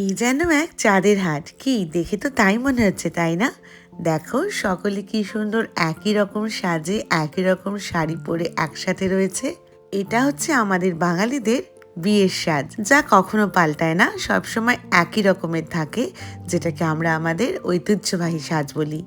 এই যেন এক চাঁদের হাট। কি, দেখে তো তাই মনে হচ্ছে, তাই না? দেখো, সকলে কি সুন্দর একই রকম সাজে, একই রকম শাড়ি পরে একসাথে রয়েছে। এটা হচ্ছে আমাদের বাঙালিদের বিয়ের সাজ। যা কখনো পাল্টায় না, সবসময় একই রকমের থাকে, যেটাকে আমরা আমাদের ঐতিহ্যবাহী সাজ বলি।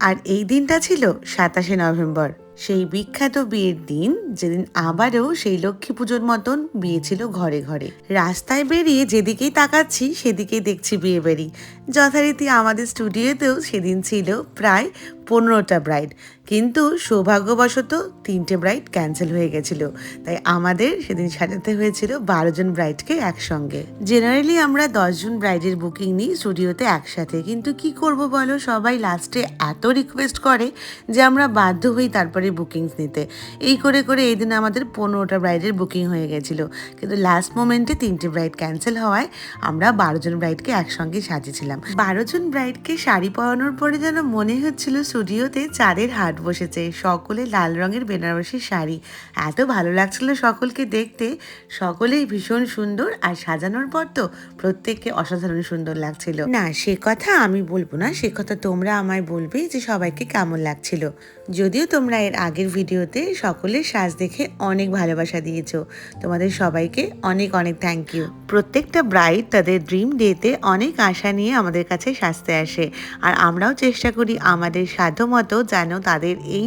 আর এই দিনটা ছিল সাতাশে নভেম্বর। সেই বিখ্যাত বিয়ের দিন যেদিন আবারও সেই লক্ষ্মী পুজোর মতন বিয়ে ছিল ঘরে ঘরে। রাস্তায় বেরিয়ে যেদিকেই তাকাচ্ছি সেদিকেই দেখছি বিয়ে বাড়ি। যথারীতি আমাদের স্টুডিওতেও সেদিন ছিল প্রায় পনেরোটা ব্রাইড কিন্তু সৌভাগ্যবশত তিনটে ব্রাইড ক্যান্সেল হয়ে গেছিল। তাই আমাদের সেদিন সাজাতে হয়েছিল বারো জন ব্রাইডকে একসঙ্গে। জেনারেলি আমরা দশজন ব্রাইডের বুকিং নিই স্টুডিওতে একসাথে। কিন্তু কি করব বলো? সবাই লাস্টে এত রিকোয়েস্ট করে যে আমরা বাধ্য হই তারপরে বুকিংস নিতে। এই করে করে এই দিন আমাদের পনেরোটা ব্রাইডের বুকিং হয়ে গেছিল। কিন্তু লাস্ট মোমেন্টে তিনটে ব্রাইড ক্যান্সেল হওয়ায় আমরা বারো জন ব্রাইডকে একসঙ্গে সাজিয়েছিলাম। বারো জন ব্রাইডকে শাড়ি পরানোর পরে যেন মনে হচ্ছিল স্টুডিওতে চাঁদের হাট বসেছে। সকলে লাল রঙের বেনারসি শাড়ি। এত ভালো লাগছিল সকলকে দেখতে। সকলেই ভীষণ সুন্দর আর সাজানোর পর তো প্রত্যেককে অসাধারণ সুন্দর লাগছিল। না সে কথা আমি বলব না। সে কথা তোমরা আমায় বলবে যে সবাইকে কেমন লাগছিল। যদিও তোমরা এর আগের ভিডিওতে সকলের সাজ দেখে অনেক ভালোবাসা দিয়েছ। তোমাদের সবাইকে অনেক অনেক থ্যাংক ইউ প্রত্যেকটা ব্রাইড তাদের ড্রিম ডেতে অনেক আশা নিয়ে আমাদের কাছে সাজতে আসে। আর আমরাও চেষ্টা করি আমাদের সাধ্যমতো যেন তাদের এই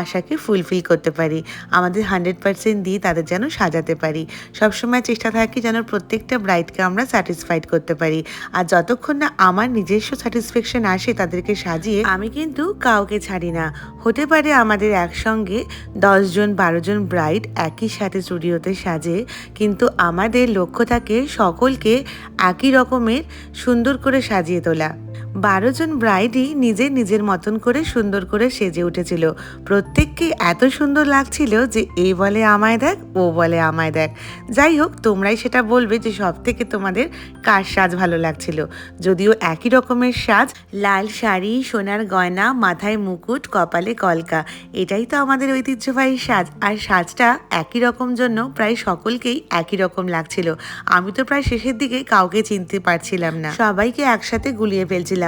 আশাকে ফুলফিল করতে পারি। আমাদের হান্ড্রেড পার্সেন্ট দিয়ে তাদের যেন সাজাতে পারি। সবসময় চেষ্টা থাকি যেন প্রত্যেকটা ব্রাইডকে আমরা স্যাটিসফাইড করতে পারি। আর যতক্ষণ না আমার নিজস্ব স্যাটিসফ্যাকশন আসে তাদেরকে সাজিয়ে, আমি কিন্তু কাউকে ছাড়ি না। হতে পারে আমাদের একসঙ্গে দশজন, বারোজন ব্রাইড একই সাথে স্টুডিওতে সাজে, কিন্তু আমাদের লক্ষ্য থাকে সকলকে একই রকমের সুন্দর করে সাজিয়ে তোলা। বারো জন ব্রাইডই নিজে নিজের মতন করে সুন্দর করে সেজে উঠেছিল। প্রত্যেককে এত সুন্দর লাগছিল যে এ বলে আমায় দেখ, ও বলে আমায় দেখ। যাই হোক, তোমরাই সেটা বলবে যে সব থেকে তোমাদের কার সাজ ভালো লাগছিল। যদিও একই রকমের সাজ, লাল শাড়ি, সোনার গয়না, মাথায় মুকুট, কপালে কলকা। এটাই তো আমাদের ঐতিহ্যবাহী সাজ। আর সাজটা একই রকম জন্য প্রায় সকলকেই একই রকম লাগছিল। আমি তো প্রায় শেষের দিকে কাউকে চিনতে পারছিলাম না। সবাইকে একসাথে গুলিয়ে ফেলছিলাম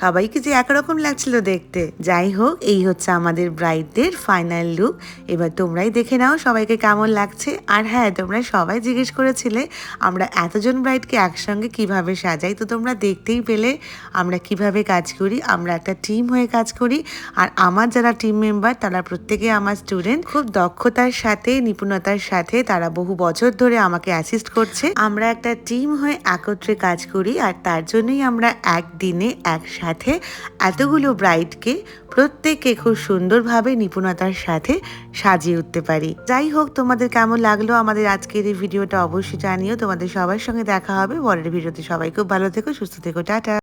সবাইকে যে একরকম লাগছিল দেখতে। যাই হোক, এই হচ্ছে আমাদের ব্রাইডদের ফাইনাল লুক এবার তোমরাই দেখে নাও সবাইকে কেমন লাগছে। আর হ্যাঁ তোমরা সবাই জিজ্ঞেস করেছিলে, আমরা এতজন ব্রাইডকে একসঙ্গে কীভাবে সাজাই? তো তোমরা দেখতেই পেলে আমরা কীভাবে কাজ করি। আমরা একটা টিম হয়ে কাজ করি। আর আমার যারা টিম মেম্বার তারা প্রত্যেকে আমার স্টুডেন্ট খুব দক্ষতার সাথে, নিপুণতার সাথে তারা বহু বছর ধরে আমাকে অ্যাসিস্ট করছে। আমরা একটা টিম হয়ে একত্রে কাজ করি। আর তার জন্যই আমরা একদিনে একসাথে এতগুলো ব্রাইডকে প্রত্যেককে খুব সুন্দরভাবে নিপুণতার সাথে সাজিয়ে উঠতে পারি। যাই হোক, তোমাদের কেমন লাগল আমাদের আজকের এই ভিডিওটা অবশ্যই জানিও। তোমাদের সবার সঙ্গে দেখা হবে। পরের ভিডিওতে সবাই খুব ভালো থেকো, সুস্থ থেকো। টাটা।